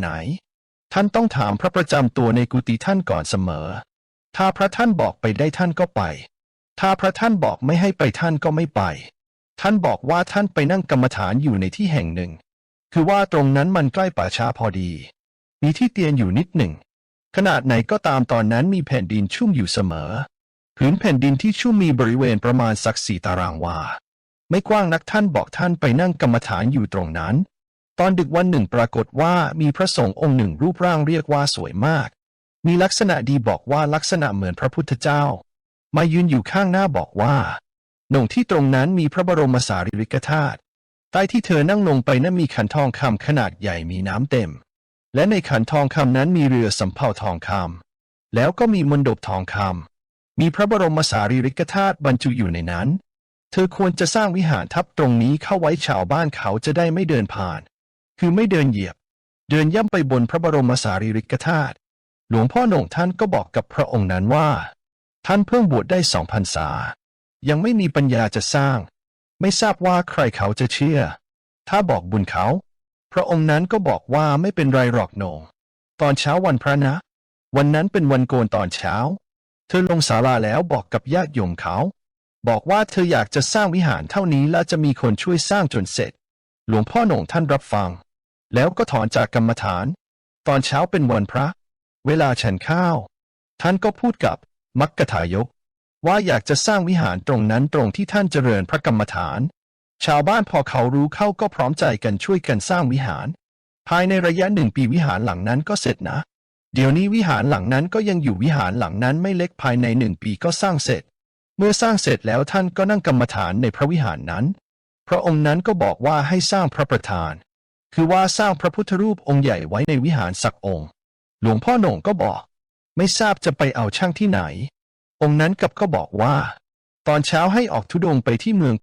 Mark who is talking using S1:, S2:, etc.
S1: ไหน ท่านต้องถามพระประจำตัวในกุฏิท่านก่อนเสมอ ถ้าพระท่านบอกไปได้ท่านก็ไป ถ้าพระท่านบอกไม่ให้ไปท่านก็ไม่ไป ท่านบอกว่าท่านไปนั่งกรรมฐานอยู่ในที่แห่งหนึ่ง คือว่าตรงนั้นมันใกล้ป่าช้าพอดี มีที่เตียนอยู่นิดหนึ่ง ขนาดไหนก็ตามตอนนั้นมีแผ่นดินชุ่มอยู่เสมอผืนแผ่นดินที่ชุ่มมีบริเวณประมาณสักสี่ตารางวา ไม่กว้างนักท่านบอกท่านไปนั่งกรรมฐานอยู่ตรงนั้น ตอนดึกวันหนึ่งปรากฏว่ามีพระสงฆ์องค์หนึ่งรูปร่างเรียกว่าสวยมาก มีลักษณะดีบอกว่าลักษณะเหมือนพระพุทธเจ้า มายืนอยู่ข้างหน้าบอกว่าหนงที่ตรงนั้นมีพระบรมสารีริกธาตุใต้ที่เธอนั่งลงไปนั้นมีขันทองคำขนาดใหญ่มีน้ำเต็ม และในขันทองคำนั้นมีเรือสำเภาทองคำแล้วก็มีมณฑปทองคำมีพระบรมสารีริกธาตุบรรจุอยู่ในนั้น เธอควรจะสร้างวิหารทับตรงนี้เข้าไว้ชาวบ้านเขาจะได้ไม่เดินผ่าน คือไม่เดินเหยียบ เดินย่ำไปบนพระบรมสารีริกธาตุหลวงพ่อหน่งท่านก็บอกกับพระองค์นั้นว่า ท่านเพิ่งบวชได้สองพรรษา ยังไม่มีปัญญาจะสร้าง ไม่ทราบว่าใครเขาจะเชื่อ ถ้าบอกบุญเขา พระองค์นั้นก็บอกว่าไม่เป็นไรหรอกหนงตอนเช้าวันพระนะ วันนั้นเป็นวันโกนตอนเช้า เธอลงศาลาแล้วบอกกับญาติโยมเขา บอกว่าเธออยากจะสร้างวิหารเท่านี้และจะมีคนช่วยสร้างจนเสร็จ หลวงพ่อหน่งท่านรับฟัง แล้วก็ถอนจากกรรมฐาน ตอนเช้าเป็นวันพระ เวลาฉันข้าว ท่านก็พูดกับมักกะทายก ว่าอยากจะสร้างวิหารตรงนั้นตรงที่ท่านเจริญพระกรรมฐาน ชาวบ้านพอเขารู้เข้าก็พร้อมใจกันช่วยกันสร้างวิหาร ภายในระยะหนึ่งปีวิหารหลังนั้นก็เสร็จนะ เดี๋ยวนี้วิหารหลังนั้นก็ยังอยู่วิหารหลังนั้นไม่เล็กภายในหนึ่งปีก็สร้างเสร็จ เมื่อสร้างเสร็จแล้วท่านก็นั่งกรรมฐานในพระวิหารนั้น พระองค์นั้นก็บอกว่าให้สร้างพระประธาน คือว่าสร้างพระพุทธรูปองค์ใหญ่ไว้ในวิหารสักองค์ หลวงพ่อโหน่งก็บอก ไม่ทราบจะไปเอาช่างที่ไหน องค์นั้นกับก็บอกว่า ตอนเช้าให้ออกทุดงไปที่เมือง